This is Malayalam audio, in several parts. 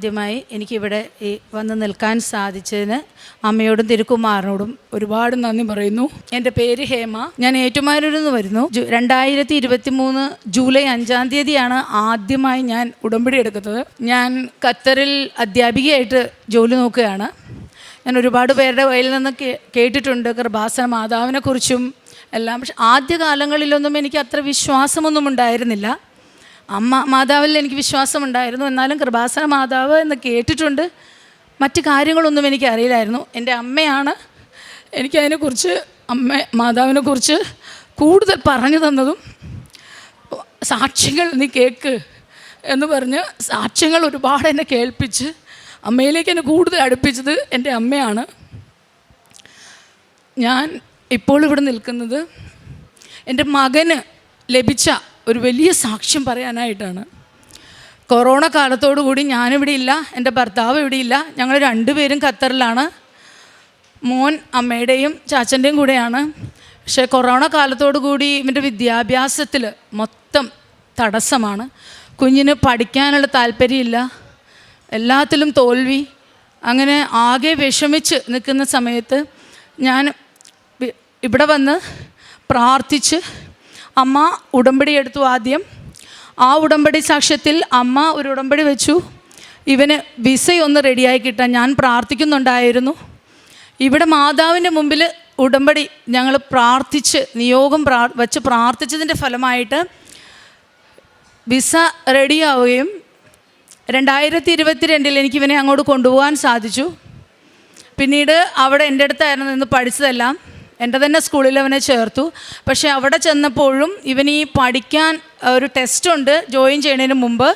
ആദ്യമായി എനിക്കിവിടെ ഈ വന്ന് നിൽക്കാൻ സാധിച്ചതിന് അമ്മയോടും തിരുക്കുമാറിനോടും ഒരുപാട് നന്ദി പറയുന്നു. എന്റെ പേര് ഹേമ. ഞാൻ ഏറ്റുമാനൂരിൽ നിന്ന് വരുന്നു. രണ്ടായിരത്തി ഇരുപത്തി മൂന്ന് ജൂലൈ അഞ്ചാം തീയതിയാണ് ആദ്യമായി ഞാൻ ഉടമ്പടി എടുക്കുന്നത്. ഞാൻ ഖത്തറിൽ അധ്യാപികയായിട്ട് ജോലി നോക്കുകയാണ്. ഞാൻ ഒരുപാട് പേരുടെ കയ്യിൽ നിന്ന് കേട്ടിട്ടുണ്ട്. കൃപാസന മാതാവിനെക്കുറിച്ചും എല്ലാം. പക്ഷെ ആദ്യ കാലങ്ങളിലൊന്നും എനിക്ക് അത്ര വിശ്വാസമൊന്നും ഉണ്ടായിരുന്നില്ല. അമ്മ മാതാവിൽ എനിക്ക് വിശ്വാസമുണ്ടായിരുന്നു. എന്നാലും കൃപാസന മാതാവ് എന്ന് കേട്ടിട്ടുണ്ട്. മറ്റു കാര്യങ്ങളൊന്നും എനിക്ക് അറിയില്ലായിരുന്നു. എന്റെ അമ്മയാണ് എനിക്കതിനെക്കുറിച്ച് അമ്മ മാതാവിനെക്കുറിച്ച് കൂടുതൽ പറഞ്ഞു തന്നതും സാക്ഷ്യങ്ങൾ നീ കേൾക്ക് എന്ന് പറഞ്ഞ് സാക്ഷ്യങ്ങൾ ഒരുപാട് എന്നെ കേൾപ്പിച്ച് അമ്മയിലേക്ക് എന്നെ കൂടുതൽ അടുപ്പിച്ചത് എന്റെ അമ്മയാണ്. ഞാൻ ഇപ്പോൾ ഇവിടെ നിൽക്കുന്നത് എന്റെ മകന് ലഭിച്ച ഒരു വലിയ സാക്ഷ്യം പറയാനായിട്ടാണ്. കൊറോണ കാലത്തോടു കൂടി ഞാനിവിടെ ഇല്ല എന്റെ ഭർത്താവ് ഇവിടെ ഇല്ല ഞങ്ങൾ രണ്ടുപേരും ഖത്തറിലാണ്. മോൻ അമ്മയുടെയും ചാച്ചന്റെയും കൂടെയാണ്. പക്ഷേ കൊറോണ കാലത്തോടു കൂടി ഇവന്റെ വിദ്യാഭ്യാസത്തിൽ മൊത്തം തടസ്സമാണ്. കുഞ്ഞിന് പഠിക്കാനുള്ള താല്പര്യമില്ല എല്ലാത്തിലും തോൽവി അങ്ങനെ ആകെ വിഷമിച്ച് നിൽക്കുന്ന സമയത്ത് ഞാൻ ഇവിടെ വന്ന് പ്രാർത്ഥിച്ച് അമ്മ ഉടമ്പടി എടുത്തു ആദ്യം. ആ ഉടമ്പടി സാക്ഷ്യത്തിൽ അമ്മ ഒരു ഉടമ്പടി വെച്ചു. ഇവന് വിസയൊന്ന് റെഡിയായി കിട്ടാൻ ഞാൻ പ്രാർത്ഥിക്കുന്നുണ്ടായിരുന്നു. ഇവിടെ മാതാവിന്റെ മുമ്പിൽ ഉടമ്പടി ഞങ്ങൾ പ്രാർത്ഥിച്ച് നിയോഗം പ്രാ വച്ച് പ്രാർത്ഥിച്ചതിന്റെ ഫലമായിട്ട് വിസ റെഡിയാവുകയും രണ്ടായിരത്തി ഇരുപത്തിരണ്ടിൽ എനിക്ക് ഇവനെ അങ്ങോട്ട് കൊണ്ടുപോകാൻ സാധിച്ചു. പിന്നീട് അവിടെ എന്റെ അടുത്തായിരുന്നു നിന്ന് പഠിച്ചതെല്ലാം. എന്റെ തന്നെ സ്കൂളിൽ അവനെ ചേർത്തു. പക്ഷേ അവിടെ ചെന്നപ്പോഴും ഇവൻ ഈ പഠിക്കാൻ ഒരു ടെസ്റ്റുണ്ട് ജോയിൻ ചെയ്യുന്നതിന് മുമ്പ്.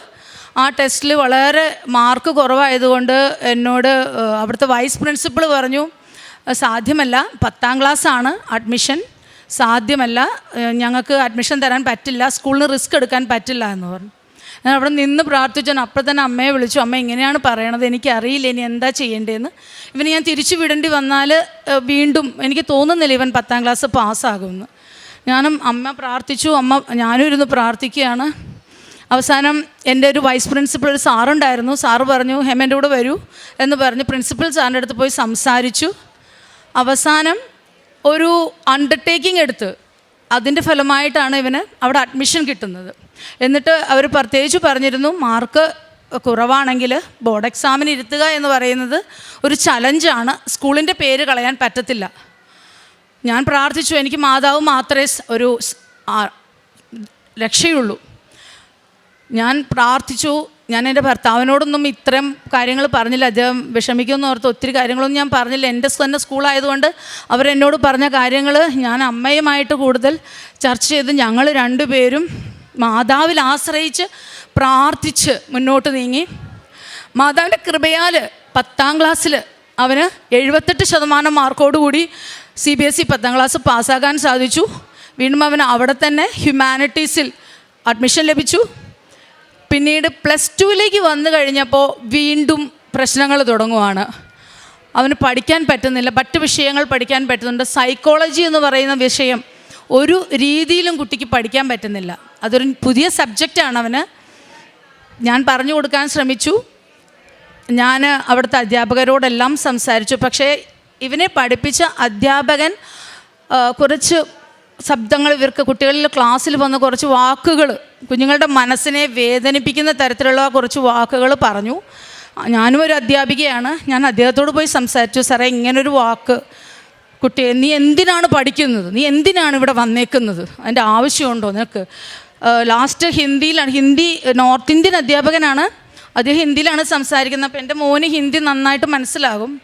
ആ ടെസ്റ്റിൽ വളരെ മാർക്ക് കുറവായതുകൊണ്ട് എന്നോട് അവിടുത്തെ വൈസ് പ്രിൻസിപ്പൾ പറഞ്ഞു "അത് സാധ്യമല്ല. പത്താം ക്ലാസ്സാണ് അഡ്മിഷൻ സാധ്യമല്ല. ഞങ്ങൾക്ക് അഡ്മിഷൻ തരാൻ പറ്റില്ല. സ്കൂളിന് റിസ്ക് എടുക്കാൻ പറ്റില്ല എന്ന് പറഞ്ഞു. ഞാൻ അവിടെ നിന്ന് പ്രാർത്ഥിച്ചു ഞാൻ അപ്പോൾ തന്നെ അമ്മയെ വിളിച്ചു. അമ്മ ഇങ്ങനെയാണ് പറയണത് എനിക്കറിയില്ല ഇനി എന്താ ചെയ്യേണ്ടതെന്ന് ഇവന് ഞാൻ തിരിച്ചു വിടേണ്ടി വന്നാൽ വീണ്ടും എനിക്ക് തോന്നുന്നില്ല ഇവൻ പത്താം ക്ലാസ് പാസ്സാകുമെന്ന്. ഞാനും അമ്മ പ്രാർത്ഥിച്ചു. അമ്മ ഞാനും ഇരുന്ന് പ്രാർത്ഥിക്കുകയാണ്. അവസാനം എന്റെ ഒരു വൈസ് പ്രിൻസിപ്പൾ ഒരു സാറുണ്ടായിരുന്നു. സാറ് പറഞ്ഞു ഹെമന്റെ കൂടെ വരൂ എന്ന് പറഞ്ഞ് പ്രിൻസിപ്പൽ സാറിന്റെ അടുത്ത് പോയി സംസാരിച്ചു. അവസാനം ഒരു അണ്ടർടേക്കിംഗ് എടുത്ത് അതിന്റെ ഫലമായിട്ടാണ് ഇവന് അവിടെ അഡ്മിഷൻ കിട്ടുന്നത്. എന്നിട്ട് അവർ പ്രത്യേകിച്ച് പറഞ്ഞിരുന്നു മാർക്ക് കുറവാണെങ്കിൽ ബോർഡ് എക്സാമിന് ഇരുത്തുക എന്ന് പറയുന്നത് ഒരു ചലഞ്ചാണ് സ്കൂളിന്റെ പേര് കളയാൻ പറ്റത്തില്ല. ഞാൻ പ്രാർത്ഥിച്ചു എനിക്ക് മാതാവ് മാത്രമേ ഒരു രക്ഷയുള്ളൂ. ഞാൻ പ്രാർത്ഥിച്ചു ഞാൻ എന്റെ ഭർത്താവിനോടൊന്നും ഇത്രയും കാര്യങ്ങൾ പറഞ്ഞില്ല. അദ്ദേഹം വിഷമിക്കുമെന്ന് ഓർത്ത് ഒത്തിരി കാര്യങ്ങളൊന്നും ഞാൻ പറഞ്ഞില്ല. എന്റെ തന്നെ സ്കൂളായതുകൊണ്ട് അവരെന്നോട് പറഞ്ഞ കാര്യങ്ങൾ ഞാൻ അമ്മയുമായിട്ട് കൂടുതൽ ചർച്ച ചെയ്ത് ഞങ്ങൾ രണ്ടുപേരും മാതാവിൽ ആശ്രയിച്ച് പ്രാർത്ഥിച്ച് മുന്നോട്ട് നീങ്ങി. മാതാവിന്റെ കൃപയാൽ പത്താം ക്ലാസ്സിൽ അവന് എഴുപത്തെട്ട് ശതമാനം മാർക്കോടുകൂടി സി ബി എസ് ഇ പത്താം ക്ലാസ് പാസ്സാകാൻ സാധിച്ചു. വീണ്ടും അവന് അവിടെ തന്നെ ഹ്യൂമാനിറ്റീസിൽ അഡ്മിഷൻ ലഭിച്ചു. പിന്നീട് പ്ലസ് ടുവിലേക്ക് വന്നു കഴിഞ്ഞപ്പോൾ വീണ്ടും പ്രശ്നങ്ങൾ തുടങ്ങുവാണ്. അവന് പഠിക്കാൻ പറ്റുന്നില്ല. മറ്റ് വിഷയങ്ങൾ പഠിക്കാൻ പറ്റുന്നുണ്ട്. സൈക്കോളജി എന്ന് പറയുന്ന വിഷയം ഒരു രീതിയിലും കുട്ടിക്ക് പഠിക്കാൻ പറ്റുന്നില്ല. അതൊരു പുതിയ സബ്ജക്റ്റാണ് അവന്. ഞാൻ പറഞ്ഞു കൊടുക്കാൻ ശ്രമിച്ചു. ഞാൻ അവിടുത്തെ അധ്യാപകരോടെല്ലാം സംസാരിച്ചു. പക്ഷേ ഇവനെ പഠിപ്പിച്ച അധ്യാപകൻ കുറച്ച് ശബ്ദങ്ങൾ ഇവർക്ക് കുട്ടികളിൽ ക്ലാസ്സിൽ വന്ന കുറച്ച് വാക്കുകൾ കുഞ്ഞുങ്ങളുടെ മനസ്സിനെ വേദനിപ്പിക്കുന്ന തരത്തിലുള്ള കുറച്ച് വാക്കുകൾ പറഞ്ഞു. ഞാനും ഒരു അധ്യാപികയാണ്. ഞാൻ അദ്ദേഹത്തോട് പോയി സംസാരിച്ചു. സാറേ ഇങ്ങനൊരു വാക്ക് കുട്ടിയെ നീ എന്തിനാണ് പഠിക്കുന്നത്? നീ എന്തിനാണ് ഇവിടെ വന്നേക്കുന്നത്? അതിന്റെ ആവശ്യമുണ്ടോ നിനക്ക്? ലാസ്റ്റ് ഹിന്ദിയിലാണ് ഹിന്ദി നോർത്ത് ഇന്ത്യൻ അധ്യാപകനാണ്. അദ്ദേഹം ഹിന്ദിയിലാണ് സംസാരിക്കുന്നത്. അപ്പോൾ എന്റെ മോന് ഹിന്ദി നന്നായിട്ട് മനസ്സിലാകും.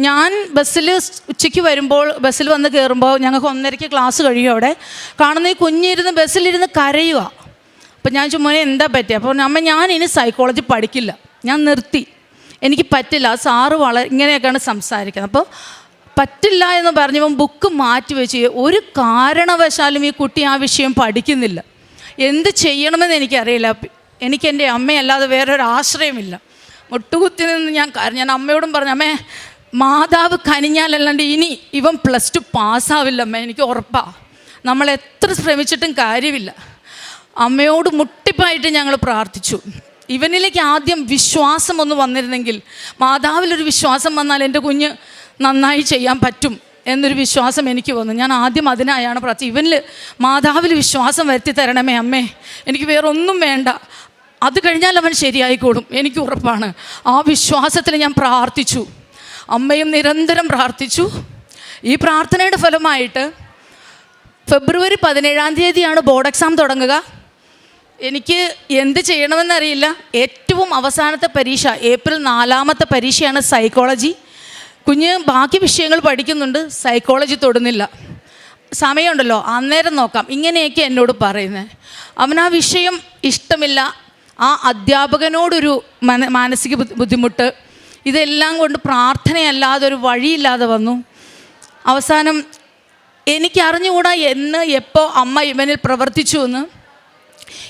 ഞാൻ ബസ്സിൽ ഉച്ചയ്ക്ക് വരുമ്പോൾ ബസ്സിൽ വന്ന് കയറുമ്പോൾ ഞങ്ങൾക്ക് ഒന്നരയ്ക്ക് ക്ലാസ് കഴിയും അവിടെ. കാണുന്ന ഈ കുഞ്ഞിരുന്ന് ബസ്സിലിരുന്ന് കരയുക. അപ്പം ഞാൻ ചുമ്മാ എന്താ പറ്റിയ? അപ്പോൾ അമ്മ ഞാൻ ഇനി സൈക്കോളജി പഠിക്കില്ല. ഞാൻ നിർത്തി. എനിക്ക് പറ്റില്ല. സാറ് വളരെ ഇങ്ങനെയൊക്കെയാണ് സംസാരിക്കുന്നത്. അപ്പോൾ പറ്റില്ല എന്ന് പറഞ്ഞപ്പോൾ ബുക്ക് മാറ്റി വെച്ച്. ഒരു കാരണവശാലും ഈ കുട്ടി ആ വിഷയം പഠിക്കുന്നില്ല. എന്ത് ചെയ്യണമെന്ന് എനിക്കറിയില്ല. എനിക്ക് എന്റെ അമ്മയല്ലാതെ വേറൊരു ആശ്രയമില്ല. മുട്ടുകുത്തി നിന്ന് ഞാൻ ഞാൻ അമ്മയോടും പറഞ്ഞു അമ്മേ മാതാവ് കനിഞ്ഞാലല്ലാണ്ട് ഇനി ഇവൻ പ്ലസ് ടു പാസ്സാവില്ല അമ്മ എനിക്ക് ഉറപ്പാണ് നമ്മൾ എത്ര ശ്രമിച്ചിട്ടും കാര്യമില്ല. അമ്മയോട് മുട്ടിപ്പായിട്ട് ഞങ്ങൾ പ്രാർത്ഥിച്ചു. ഇവനിലേക്ക് ആദ്യം വിശ്വാസം ഒന്ന് വന്നിരുന്നെങ്കിൽ മാതാവിലൊരു വിശ്വാസം വന്നാൽ എന്റെ കുഞ്ഞ് നന്നായി ചെയ്യാൻ പറ്റും എന്നൊരു വിശ്വാസം എനിക്ക് വന്നു. ഞാൻ ആദ്യം അതിനായാണ് പ്രാർത്ഥി ഇവനിൽ മാതാവിൽ വിശ്വാസം വരുത്തി തരണമേ അമ്മേ. എനിക്ക് വേറൊന്നും വേണ്ട. അത് കഴിഞ്ഞാൽ അവൻ ശരിയായിക്കോളും. എനിക്ക് ഉറപ്പാണ്. ആ വിശ്വാസത്തിൽ ഞാൻ പ്രാർത്ഥിച്ചു. അമ്മയും നിരന്തരം പ്രാർത്ഥിച്ചു. ഈ പ്രാർത്ഥനയുടെ ഫലമായിട്ട് ഫെബ്രുവരി പതിനേഴാം തീയതിയാണ് ബോർഡ് എക്സാം തുടങ്ങുക. എനിക്ക് എന്ത് ചെയ്യണമെന്നറിയില്ല. ഏറ്റവും അവസാനത്തെ പരീക്ഷ ഏപ്രിൽ നാലാമത്തെ പരീക്ഷയാണ് സൈക്കോളജി. കുഞ്ഞ് ബാക്കി വിഷയങ്ങൾ പഠിക്കുന്നുണ്ട് സൈക്കോളജി തൊടുന്നില്ല. സമയമുണ്ടല്ലോ അന്നേരം നോക്കാം. ഇങ്ങനെയൊക്കെ എന്നോട് പറയുന്നത് അവൻ ആ വിഷയം ഇഷ്ടമില്ല. ആ അധ്യാപകനോടൊരു മന മാനസിക ബുദ്ധിമുട്ട് ഇതെല്ലാം കൊണ്ട് പ്രാർത്ഥനയല്ലാതെ ഒരു വഴിയില്ലാതെ വന്നു. അവസാനം എനിക്കറിഞ്ഞുകൂടാ എന്ന് എപ്പോൾ അമ്മ ഇവനിൽ പ്രവർത്തിച്ചു എന്ന്.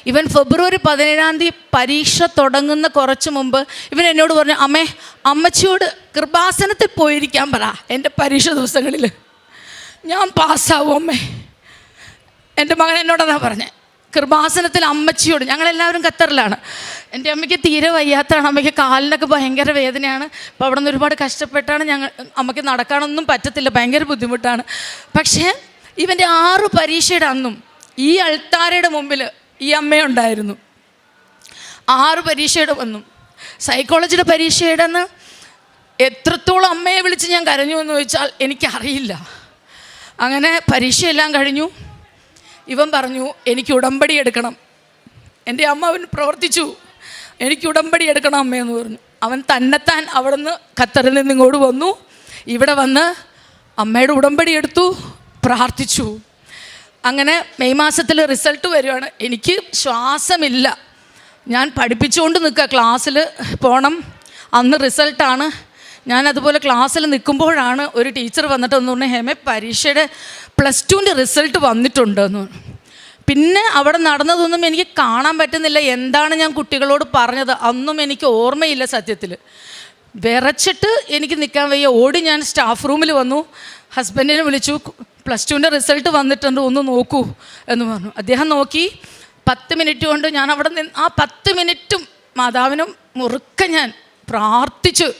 ഇവൻ ഫെബ്രുവരി പതിനേഴാം തീയതി പരീക്ഷ തുടങ്ങുന്ന കുറച്ച് മുമ്പ് ഇവൻ എന്നോട് പറഞ്ഞു അമ്മേ അമ്മച്ചിയോട് കൃപാസനത്തിൽ പോയിരിക്കാൻ പറ എന്റെ പരീക്ഷ ദിവസങ്ങളിൽ. ഞാൻ പാസ്സാവും അമ്മേ. എന്റെ മകൻ എന്നോടതാ പറഞ്ഞേ. കൃപാസനത്തിൽ അമ്മച്ചിയോട് ഞങ്ങളെല്ലാവരും ഖത്തറിലാണ്. എന്റെ അമ്മയ്ക്ക് തീരെ വയ്യാത്തതാണ്. അമ്മയ്ക്ക് കാലിനൊക്കെ ഭയങ്കര വേദനയാണ്. അപ്പോൾ അവിടെ നിന്ന് ഒരുപാട് കഷ്ടപ്പെട്ടാണ് ഞങ്ങൾ അമ്മയ്ക്ക് നടക്കാനൊന്നും പറ്റത്തില്ല. ഭയങ്കര ബുദ്ധിമുട്ടാണ്. പക്ഷേ ഇവന്റെ ആറ് പരീക്ഷയുടെ അന്നും ഈ അൾത്താരയുടെ മുമ്പിൽ ഈ അമ്മയുണ്ടായിരുന്നു. ആറ് പരീക്ഷയുടെ വന്നും സൈക്കോളജിയുടെ പരീക്ഷയുടെ അന്ന് എത്രത്തോളം അമ്മയെ വിളിച്ച് ഞാൻ കരഞ്ഞു എന്ന് ചോദിച്ചാൽ എനിക്കറിയില്ല. അങ്ങനെ പരീക്ഷയെല്ലാം കഴിഞ്ഞു. ഇവൻ പറഞ്ഞു എനിക്ക് ഉടമ്പടി എടുക്കണം. എന്റെ അമ്മ അവൻ പ്രവർത്തിച്ചു. എനിക്ക് ഉടമ്പടി എടുക്കണം അമ്മയെന്ന് പറഞ്ഞു. അവൻ തന്നെത്താൻ അവിടെ നിന്ന് ഖത്തറിൽ നിന്ന് ഇങ്ങോട്ട് വന്നു. ഇവിടെ വന്ന് അമ്മയുടെ ഉടമ്പടി എടുത്തു പ്രാർത്ഥിച്ചു. അങ്ങനെ മെയ് മാസത്തിൽ റിസൾട്ട് വരുവാണ്. എനിക്ക് ശ്വാസമില്ല. ഞാൻ പഠിപ്പിച്ചുകൊണ്ട് നിൽക്കുക ക്ലാസ്സിൽ പോകണം അന്ന് റിസൾട്ടാണ്. ഞാൻ അതുപോലെ ക്ലാസ്സിൽ നിൽക്കുമ്പോഴാണ് ഒരു ടീച്ചർ വന്നിട്ട് ഒന്ന് പറഞ്ഞു ഹേമ പരീക്ഷയുടെ പ്ലസ് ടുവിന്റെ റിസൾട്ട് വന്നിട്ടുണ്ട് എന്ന് പറഞ്ഞു പിന്നെ അവിടെ നടന്നതൊന്നും എനിക്ക് കാണാൻ പറ്റുന്നില്ല. എന്താണ് ഞാൻ കുട്ടികളോട് പറഞ്ഞത്? അന്നും എനിക്ക് ഓർമ്മയില്ല സത്യത്തിൽ. വിറച്ചിട്ട് എനിക്ക് നിൽക്കാൻ വയ്യ. ഓടി ഞാൻ സ്റ്റാഫ് റൂമിൽ വന്നു. ഹസ്ബൻഡിനെ വിളിച്ചു. പ്ലസ് ടുവിന്റെ റിസൾട്ട് വന്നിട്ടുണ്ട്. ഒന്ന് നോക്കൂ. എന്ന് പറഞ്ഞു. അദ്ദേഹം നോക്കി. പത്ത് മിനിറ്റ് കൊണ്ട് ഞാൻ അവിടെ നിന്ന് ആ പത്ത് മിനിറ്റും മാതാവിനും മുറുക്ക ഞാൻ പ്രാർത്ഥിച്ചു.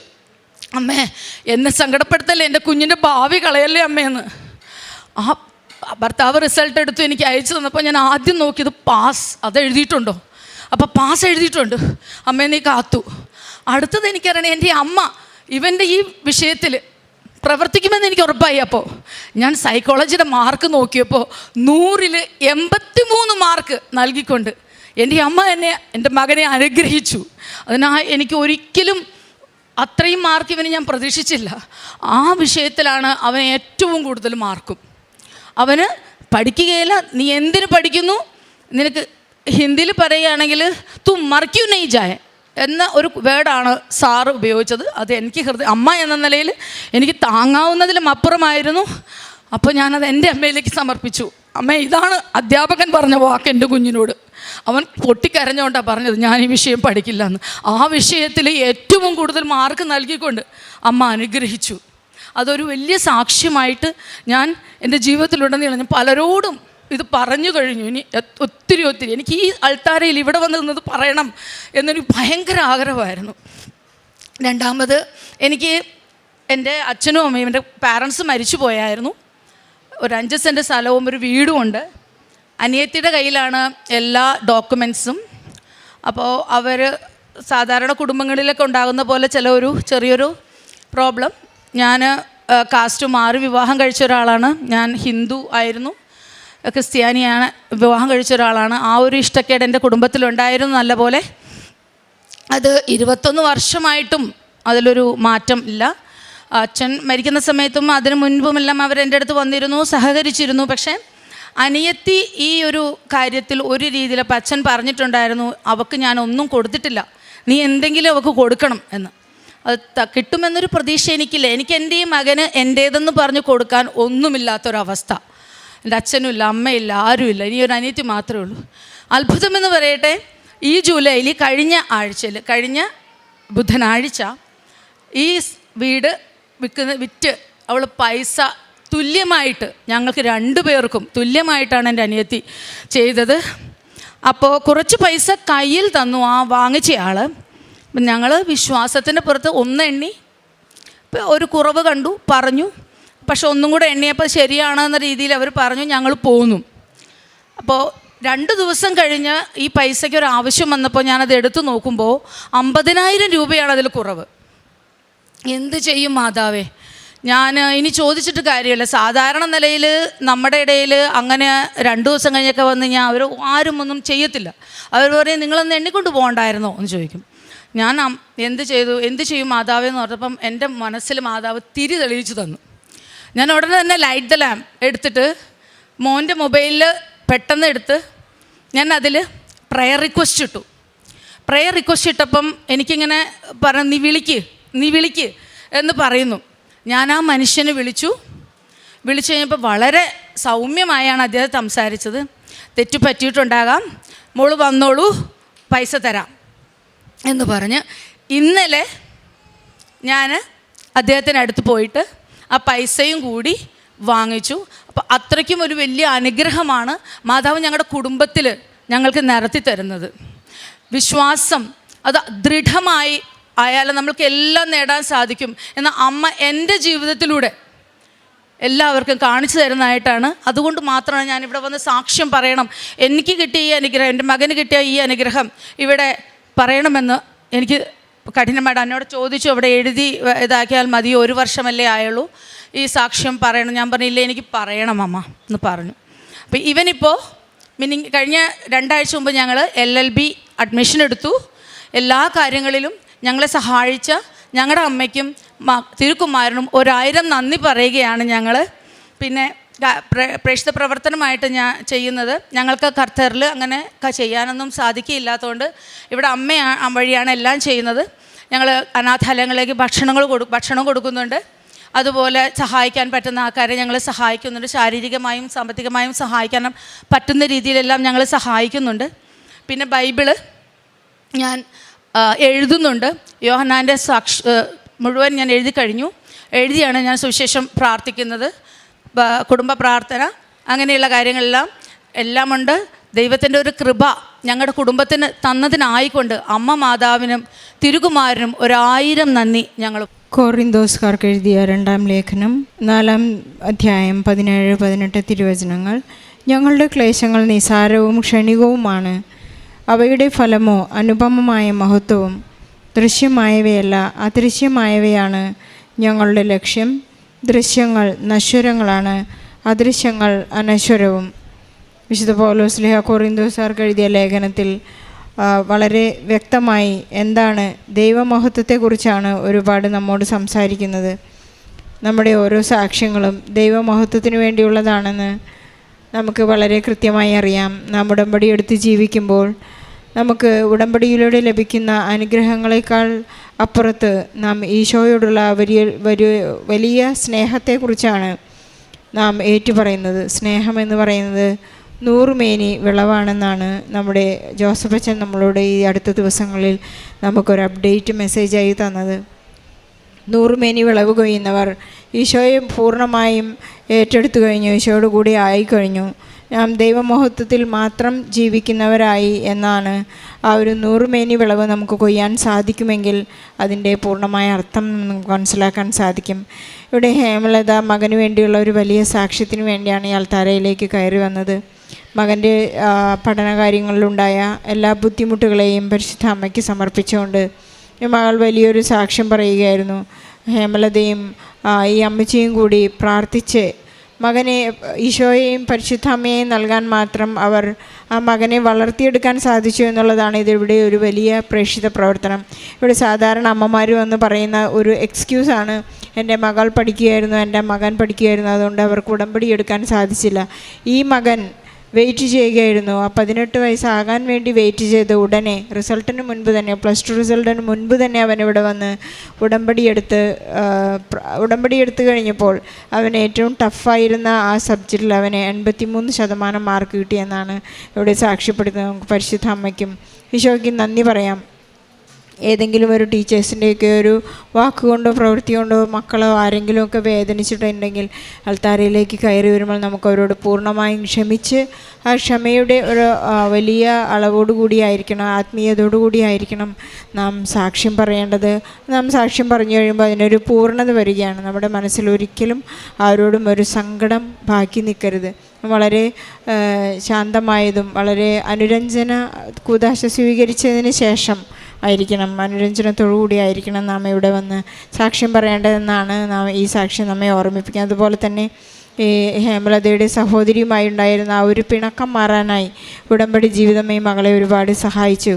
അമ്മേ എന്നെ സങ്കടപ്പെടുത്തല്ലേ? എന്റെ കുഞ്ഞിന്റെ ഭാവി കളയല്ലേ അമ്മയെന്ന് ആ ഭർത്താവ് റിസൾട്ട് എടുത്തു എനിക്ക് അയച്ചു തന്നപ്പോൾ ഞാൻ ആദ്യം നോക്കിയത് പാസ് അത് എഴുതിയിട്ടുണ്ടോ? അപ്പോൾ പാസ് എഴുതിയിട്ടുണ്ട്. അമ്മേ നീ കാത്തു. അടുത്തത് എനിക്കറിയണേ എന്റെ അമ്മ ഇവന്റെ ഈ വിഷയത്തിൽ പ്രവർത്തിക്കുമെന്ന് എനിക്ക് ഉറപ്പായി. അപ്പോൾ ഞാൻ സൈക്കോളജിയുടെ മാർക്ക് നോക്കിയപ്പോൾ നൂറിൽ എൺപത്തി മൂന്ന് മാർക്ക് നൽകിക്കൊണ്ട് എന്റെ അമ്മ എന്നെ എന്റെ മകനെ അനുഗ്രഹിച്ചു. അതിനാ എനിക്ക് ഒരിക്കലും അത്രയും മാർക്ക് ഇവന് ഞാൻ പ്രതീക്ഷിച്ചില്ല. ആ വിഷയത്തിലാണ് അവൻ ഏറ്റവും കൂടുതൽ മാർക്കും. അവന് പഠിക്കുകയില്ല. നീ എന്തിനു പഠിക്കുന്നു? നിനക്ക് ഹിന്ദിയിൽ പറയുകയാണെങ്കിൽ തു മറിക്കൂ നെയ് ജായ എന്ന ഒരു വേർഡാണ് സാറ് ഉപയോഗിച്ചത്. അത് എനിക്ക് ഹൃദയ അമ്മ എന്ന നിലയിൽ എനിക്ക് താങ്ങാവുന്നതിലും അപ്പുറമായിരുന്നു. അപ്പോൾ ഞാനത് എന്റെ അമ്മയിലേക്ക് സമർപ്പിച്ചു. അമ്മ ഇതാണ് അധ്യാപകൻ പറഞ്ഞ വാക്ക് എന്റെ കുഞ്ഞിനോട്. അവൻ പൊട്ടിക്കരഞ്ഞുകൊണ്ടാണ് പറഞ്ഞത് ഞാൻ ഈ വിഷയം പഠിക്കില്ല എന്ന് ആ വിഷയത്തിൽ ഏറ്റവും കൂടുതൽ മാർക്ക് നൽകിക്കൊണ്ട് അമ്മ അനുഗ്രഹിച്ചു. അതൊരു വലിയ സാക്ഷ്യമായിട്ട് ഞാൻ എന്റെ ജീവിതത്തിലുടനീളം ഞാൻ പലരോടും ഇത് പറഞ്ഞു കഴിഞ്ഞു. ഇനി ഒത്തിരി ഒത്തിരി. എനിക്ക് ഈ അൾത്താരയിൽ ഇവിടെ വന്ന് നിന്നത് പറയണം എന്നൊരു ഭയങ്കര ആഗ്രഹമായിരുന്നു. രണ്ടാമത് എനിക്ക് എന്റെ അച്ഛനും അമ്മയും എന്റെ പാരൻസ് മരിച്ചു പോയായിരുന്നു ഒരു അഞ്ച് സെന്റ് സ്ഥലവും ഒരു വീടും ഉണ്ട്. അനിയത്തിയുടെ കയ്യിലാണ് എല്ലാ ഡോക്യുമെൻസും അപ്പോൾ അവർ സാധാരണ കുടുംബങ്ങളിലൊക്കെ ഉണ്ടാകുന്ന പോലെ ചില ഒരു ചെറിയൊരു പ്രോബ്ലം ഞാൻ കാസ്റ്റ് മാറി വിവാഹം കഴിച്ച ഒരാളാണ്. ഞാൻ ഹിന്ദു ആയിരുന്നു. ക്രിസ്ത്യാനിയാണ് വിവാഹം കഴിച്ച ഒരാളാണ്. ആ ഒരു ഇഷ്ടക്കേട് എന്റെ കുടുംബത്തിലുണ്ടായിരുന്നു നല്ലപോലെ അത് ഇരുപത്തൊന്ന് വർഷമായിട്ടും അതിലൊരു മാറ്റം ഇല്ല. അച്ഛൻ മരിക്കുന്ന സമയത്തും അതിനു മുൻപുമെല്ലാം അവർ എന്റെ അടുത്ത് വന്നിരുന്നു സഹകരിച്ചിരുന്നു. പക്ഷേ അനിയത്തി ഈ ഒരു കാര്യത്തിൽ ഒരു രീതിയിൽ അപ്പം അച്ഛൻ പറഞ്ഞിട്ടുണ്ടായിരുന്നു അവൾക്ക് ഞാൻ ഒന്നും കൊടുത്തിട്ടില്ല. നീ എന്തെങ്കിലും അവൾക്ക് കൊടുക്കണം എന്ന്. അത് കിട്ടുമെന്നൊരു പ്രതീക്ഷ എനിക്കില്ല. എനിക്ക് എന്റെ ഈ മകന് എന്റേതെന്ന് പറഞ്ഞ് കൊടുക്കാൻ ഒന്നുമില്ലാത്തൊരവസ്ഥ. എന്റെ അച്ഛനുമില്ല അമ്മയില്ല ആരുമില്ല. ഇനി ഒരു അനിയത്തി മാത്രമേ ഉള്ളൂ. അത്ഭുതമെന്ന് പറയട്ടെ ഈ ജൂലൈയിൽ കഴിഞ്ഞ ആഴ്ചയിൽ കഴിഞ്ഞ ബുധനാഴ്ച ഈ വീട് വിൽക്കുന്ന വിറ്റ് അവൾ പൈസ തുല്യമായിട്ട് ഞങ്ങൾക്ക് രണ്ടു പേർക്കും തുല്യമായിട്ടാണ് എന്റെ അനിയത്തി ചെയ്തത്. അപ്പോൾ കുറച്ച് പൈസ കയ്യിൽ തന്നു ആ വാങ്ങിച്ച ആൾ ഞങ്ങൾ വിശ്വാസത്തിന്റെ പുറത്ത് ഒന്ന് എണ്ണി ഒരു കുറവ് കണ്ടു പറഞ്ഞു. പക്ഷെ ഒന്നും കൂടെ എണ്ണിയപ്പോൾ ശരിയാണെന്ന രീതിയിൽ അവർ പറഞ്ഞു ഞങ്ങൾ പോന്നു. അപ്പോൾ രണ്ട് ദിവസം കഴിഞ്ഞ് ഈ പൈസയ്ക്ക് ഒരു ആവശ്യം വന്നപ്പോൾ ഞാനത് എടുത്തു നോക്കുമ്പോൾ അമ്പതിനായിരം രൂപയാണ് അതിൽ കുറവ്. എന്ത് ചെയ്യും മാതാവേ? ഞാൻ ഇനി ചോദിച്ചിട്ട് കാര്യമില്ല. സാധാരണ നിലയിൽ നമ്മുടെ ഇടയിൽ അങ്ങനെ രണ്ട് ദിവസം കഴിഞ്ഞൊക്കെ വന്ന് ഞാൻ അവർ ആരും ഒന്നും ചെയ്യത്തില്ല. അവർ പറയും നിങ്ങളൊന്ന് എണ്ണിക്കൊണ്ട് പോകണ്ടായിരുന്നോ? എന്ന് ചോദിക്കും. ഞാൻ എന്ത് ചെയ്തു? എന്ത് ചെയ്യും മാതാവ്? എന്ന് പറഞ്ഞപ്പം എന്റെ മനസ്സിൽ മാതാവ് തിരി തെളിയിച്ചു തന്നു. ഞാൻ ഉടനെ തന്നെ ലൈറ്റ് ദ ലാം എടുത്തിട്ട് മോന്റെ മൊബൈലിൽ പെട്ടെന്ന് എടുത്ത് ഞാൻ അതിൽ പ്രയർ റിക്വസ്റ്റ് ഇട്ടു. പ്രയർ റിക്വസ്റ്റ് ഇട്ടപ്പം എനിക്കിങ്ങനെ പറ നീ വിളിക്ക് നീ വിളിക്ക് എന്ന് പറയുന്നു. ഞാൻ ആ മനുഷ്യനെ വിളിച്ചു. വിളിച്ചു കഴിഞ്ഞപ്പോൾ വളരെ സൗമ്യമായാണ് അദ്ദേഹം സംസാരിച്ചത്. തെറ്റു പറ്റിയിട്ടുണ്ടാകാം. മോൾ വന്നോളൂ പൈസ തരാം എന്ന് പറഞ്ഞ് ഇന്നലെ ഞാൻ അദ്ദേഹത്തിന് അടുത്ത് പോയിട്ട് ആ പൈസയും കൂടി വാങ്ങിച്ചു. അപ്പോൾ അത്രയ്ക്കും ഒരു വലിയ അനുഗ്രഹമാണ് മാതാവ് ഞങ്ങളുടെ കുടുംബത്തിൽ ഞങ്ങൾക്ക് നിരത്തി തരുന്നത്. വിശ്വാസം അത് ദൃഢമായി ആയാലും നമ്മൾക്ക് എല്ലാം നേടാൻ സാധിക്കും. എന്ന അമ്മ എന്റെ ജീവിതത്തിലൂടെ എല്ലാവർക്കും കാണിച്ചു തരുന്നതായിട്ടാണ്. അതുകൊണ്ട് മാത്രമാണ് ഞാൻ ഇവിടെ വന്ന് സാക്ഷ്യം പറയണം. എനിക്ക് കിട്ടിയ ഈ അനുഗ്രഹം എന്റെ മകന് കിട്ടിയ ഈ അനുഗ്രഹം ഇവിടെ പറയണമെന്ന് എനിക്ക് കഠിനമായിട്ട് എന്നോട് ചോദിച്ചു. അവിടെ എഴുതി ഇതാക്കിയാൽ മതി ഒരു വർഷമല്ലേ ആയുള്ളൂ. ഈ സാക്ഷ്യം പറയണം. ഞാൻ പറഞ്ഞില്ല എനിക്ക് പറയണം അമ്മ എന്ന് പറഞ്ഞു. അപ്പോൾ ഇവനിപ്പോൾ മിനി കഴിഞ്ഞ രണ്ടാഴ്ച മുമ്പ് ഞങ്ങൾ എൽ എൽ ബി അഡ്മിഷൻ എടുത്തു. എല്ലാ കാര്യങ്ങളിലും ഞങ്ങളെ സഹായിച്ച ഞങ്ങളുടെ അമ്മയ്ക്കും തിരുക്കുമാരനും ഒരായിരം നന്ദി പറയുകയാണ് ഞങ്ങൾ പിന്നെ പ്രേക്ഷിത പ്രവർത്തനമായിട്ട് ഞാൻ ചെയ്യുന്നത് ഞങ്ങൾക്ക് ഖർത്തറിൽ അങ്ങനെ ചെയ്യാനൊന്നും സാധിക്കില്ലാത്തതുകൊണ്ട് ഇവിടെ അമ്മയാ അ- വഴിയാണ് എല്ലാം ചെയ്യുന്നത്. ഞങ്ങൾ അനാഥാലയങ്ങളിലേക്ക് ഭക്ഷണങ്ങൾ കൊടു ഭക്ഷണം കൊടുക്കുന്നുണ്ട്. അതുപോലെ സഹായിക്കാൻ പറ്റുന്ന ആൾക്കാരെ ഞങ്ങൾ സഹായിക്കുന്നുണ്ട്. ശാരീരികമായും സാമ്പത്തികമായും സഹായിക്കാൻ പറ്റുന്ന രീതിയിലെല്ലാം ഞങ്ങൾ സഹായിക്കുന്നുണ്ട്. പിന്നെ ബൈബിൾ ഞാൻ എഴുതുന്നുണ്ട്. യോഹനാന്റെ സാക്ഷ മുഴുവൻ ഞാൻ എഴുതി കഴിഞ്ഞു. എഴുതിയാണ് ഞാൻ സുവിശേഷം പ്രാർത്ഥിക്കുന്നത്. കുടുംബ പ്രാർത്ഥന അങ്ങനെയുള്ള കാര്യങ്ങളെല്ലാം എല്ലാമുണ്ട്. ദൈവത്തിന്റെ ഒരു കൃപ ഞങ്ങളുടെ കുടുംബത്തിന് തന്നതിനായിക്കൊണ്ട് അമ്മ മാതാവിനും തിരുകുമാരനും ഒരായിരം നന്ദി ഞങ്ങൾ. കോറിന്തോസ്കാർക്ക് എഴുതിയ രണ്ടാം ലേഖനം നാലാം അധ്യായം പതിനേഴ് പതിനെട്ട് തിരുവചനങ്ങൾ. ഞങ്ങളുടെ ക്ലേശങ്ങൾ നിസാരവും ക്ഷണികവുമാണ്. അവയുടെ ഫലമോ അനുപമമായ മഹത്വവും ദൃശ്യമായവയല്ല അദൃശ്യമായവയാണ് ഞങ്ങളുടെ ലക്ഷ്യം. ദൃശ്യങ്ങൾ നശ്വരങ്ങളാണ് അദൃശ്യങ്ങൾ അനശ്വരവും. വിശുദ്ധ പൗലോസ് ലേഖ കോറിന്തോസാർക്ക് എഴുതിയ ലേഖനത്തിൽ വളരെ വ്യക്തമായി എന്താണ് ദൈവമഹത്വത്തെക്കുറിച്ചാണ് ഒരുപാട് നമ്മോട് സംസാരിക്കുന്നത്. നമ്മുടെ ഓരോ സാക്ഷ്യങ്ങളും ദൈവമഹത്വത്തിന് വേണ്ടിയുള്ളതാണെന്ന് നമുക്ക് വളരെ കൃത്യമായി അറിയാം. നാം ഉടമ്പടി എടുത്ത് ജീവിക്കുമ്പോൾ നമുക്ക് ഉടമ്പടിയിലൂടെ ലഭിക്കുന്ന അനുഗ്രഹങ്ങളെക്കാൾ അപ്പുറത്ത് നാം ഈശോയോടുള്ള വലിയ വലിയ സ്നേഹത്തെക്കുറിച്ചാണ് നാം ഏറ്റുപറയുന്നത്. സ്നേഹം എന്ന് പറയുന്നത് നൂറുമേനി വിളവാണെന്നാണ് നമ്മുടെ ജോസഫ് അച്ഛൻ നമ്മളോട് ഈ അടുത്ത ദിവസങ്ങളിൽ നമുക്കൊരു അപ്ഡേറ്റ് മെസ്സേജായി തന്നത്. നൂറുമേനി വിളവ് കൊയ്യുന്നവർ ഈശോയെ പൂർണമായും ഏറ്റെടുത്തു കഴിഞ്ഞു ഈശോയോട് കൂടി ആയിക്കഴിഞ്ഞു. നാം ദൈവമഹത്വത്തിൽ മാത്രം ജീവിക്കുന്നവരായി എന്നാണ് ആ ഒരു നൂറുമേനി വിളവ് നമുക്ക് കൊയ്യാൻ സാധിക്കുമെങ്കിൽ അതിന്റെ പൂർണമായ അർത്ഥം നമുക്ക് മനസ്സിലാക്കാൻ സാധിക്കും. ഇവിടെ ഹേമലത മകന് വേണ്ടിയുള്ള ഒരു വലിയ സാക്ഷ്യത്തിന് വേണ്ടിയാണ് ഈ അൾത്താരയിലേക്ക് കയറി വന്നത്. മകന്റെ പഠനകാര്യങ്ങളിലുണ്ടായ എല്ലാ ബുദ്ധിമുട്ടുകളെയും പരിശുദ്ധ അമ്മയ്ക്ക് സമർപ്പിച്ചുകൊണ്ട് മകൾ വലിയൊരു സാക്ഷ്യം പറയുകയായിരുന്നു. ഹേമലതയും ഈ അമ്മച്ചിയും കൂടി പ്രാർത്ഥിച്ച് മകനെ ഈശോയെയും പരിശുദ്ധാമ്മയെയും നൽകാൻ മാത്രം അവർ ആ മകനെ വളർത്തിയെടുക്കാൻ സാധിച്ചു എന്നുള്ളതാണ് ഇതിവിടെ ഒരു വലിയ പ്രേക്ഷിത പ്രവർത്തനം. ഇവിടെ സാധാരണ അമ്മമാർ വന്ന് പറയുന്ന ഒരു എക്സ്ക്യൂസാണ് എന്റെ മകൾ പഠിക്കുകയായിരുന്നു എന്റെ മകൻ പഠിക്കുകയായിരുന്നു അതുകൊണ്ട് അവർക്ക് ഉടമ്പടി എടുക്കാൻ സാധിച്ചില്ല. ഈ മകൻ വെയിറ്റ് ചെയ്യുകയായിരുന്നു. ആ പതിനെട്ട് വയസ്സാകാൻ വേണ്ടി വെയിറ്റ് ചെയ്ത് ഉടനെ റിസൾട്ടിന് മുൻപ് തന്നെ പ്ലസ് ടു റിസൾട്ടിന് മുൻപ് തന്നെ അവൻ ഇവിടെ വന്ന് ഉടമ്പടി എടുത്ത് ഉടമ്പടി എടുത്തു കഴിഞ്ഞപ്പോൾ അവൻ ഏറ്റവും ടഫായിരുന്ന ആ സബ്ജക്റ്റിൽ അവന് എൺപത്തി മൂന്ന് ശതമാനം മാർക്ക് കിട്ടിയെന്നാണ് ഇവിടെ സാക്ഷ്യപ്പെടുത്തുന്നത് നമുക്ക് പരിശുദ്ധ അമ്മയ്ക്കും ഈശോയ്ക്കും നന്ദി പറയാം. ഏതെങ്കിലും ഒരു ടീച്ചേഴ്സിന്റെയൊക്കെ ഒരു വാക്കുകൊണ്ടോ പ്രവൃത്തി കൊണ്ടോ മക്കളോ ആരെങ്കിലുമൊക്കെ വേദനിച്ചിട്ടുണ്ടെങ്കിൽ അൾത്താരയിലേക്ക് കയറി വരുമ്പോൾ നമുക്ക് അവരോട് പൂർണമായും ക്ഷമിച്ച് ആ ക്ഷമയുടെ ഒരു വലിയ അളവോടുകൂടിയായിരിക്കണം ആത്മീയതയോടുകൂടിയായിരിക്കണം നാം സാക്ഷ്യം പറയേണ്ടത്. നാം സാക്ഷ്യം പറഞ്ഞു കഴിയുമ്പോൾ അതിനൊരു പൂർണത വരികയാണ്. നമ്മുടെ മനസ്സിൽ ഒരിക്കലും ആരോടും ഒരു സങ്കടം ബാക്കി നിൽക്കരുത്. വളരെ ശാന്തമായതും വളരെ അനുരഞ്ജന കൂതാശ സ്വീകരിച്ചതിന് ശേഷം ആയിരിക്കണം. മനോരഞ്ജനത്തോടുകൂടി ആയിരിക്കണം നാം ഇവിടെ വന്ന് സാക്ഷ്യം പറയേണ്ടതെന്നാണ് നാം ഈ സാക്ഷ്യം നമ്മെ ഓർമ്മിപ്പിക്കുന്നത്. അതുപോലെ തന്നെ ഈ ഹേമലതയുടെ സഹോദരിയുമായി ഉണ്ടായിരുന്ന ആ ഒരു പിണക്കം മാറാനായി ഉടമ്പടി ജീവിതം ഈ മകളെ ഒരുപാട് സഹായിച്ചു.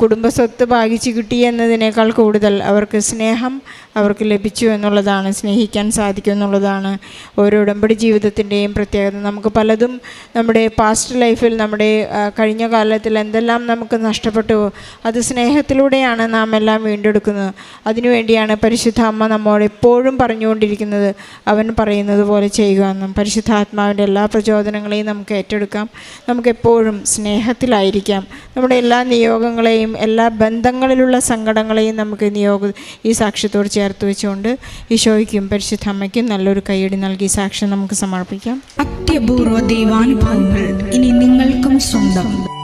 കുടുംബ സ്വത്ത് ഭാഗിച്ചു കിട്ടി എന്നതിനേക്കാൾ കൂടുതൽ അവർക്ക് സ്നേഹം അവർക്ക് ലഭിച്ചു എന്നുള്ളതാണ് സ്നേഹിക്കാൻ സാധിക്കും എന്നുള്ളതാണ് ഓരോ ഉടമ്പടി ജീവിതത്തിന്റെയും പ്രത്യേകത. നമുക്ക് പലതും നമ്മുടെ പാസ്റ്റ് ലൈഫിൽ നമ്മുടെ കഴിഞ്ഞ കാലത്തിൽ എന്തെല്ലാം നമുക്ക് നഷ്ടപ്പെട്ടു അത് സ്നേഹത്തിലൂടെയാണ് നാം എല്ലാം വീണ്ടെടുക്കുന്നത്. അതിനുവേണ്ടിയാണ് പരിശുദ്ധ അമ്മ നമ്മോട് എപ്പോഴും പറഞ്ഞുകൊണ്ടിരിക്കുന്നത് അവൻ പറയുന്നത് പോലെ ചെയ്യുക പരിശുദ്ധാത്മാവിന്റെ എല്ലാ പ്രചോദനങ്ങളെയും നമുക്ക് ഏറ്റെടുക്കാം. നമുക്കെപ്പോഴും സ്നേഹത്തിലായിരിക്കാം. നമ്മുടെ എല്ലാ നിയോഗങ്ങളെയും എല്ലാ ബന്ധങ്ങളിലുള്ള സങ്കടങ്ങളെയും നമുക്ക് നിയോഗ ഈ സാക്ഷ്യത്തോട് ചേർത്ത് വെച്ചുകൊണ്ട് ഈശോയ്ക്കും പരിശുദ്ധ അമ്മയ്ക്കും നല്ലൊരു കൈയടി നൽകി സാക്ഷ്യം നമുക്ക് സമർപ്പിക്കാം. അത്യപൂർവ ദൈവാനുഭവങ്ങൾ ഇനി നിങ്ങൾക്കും സ്വന്തം.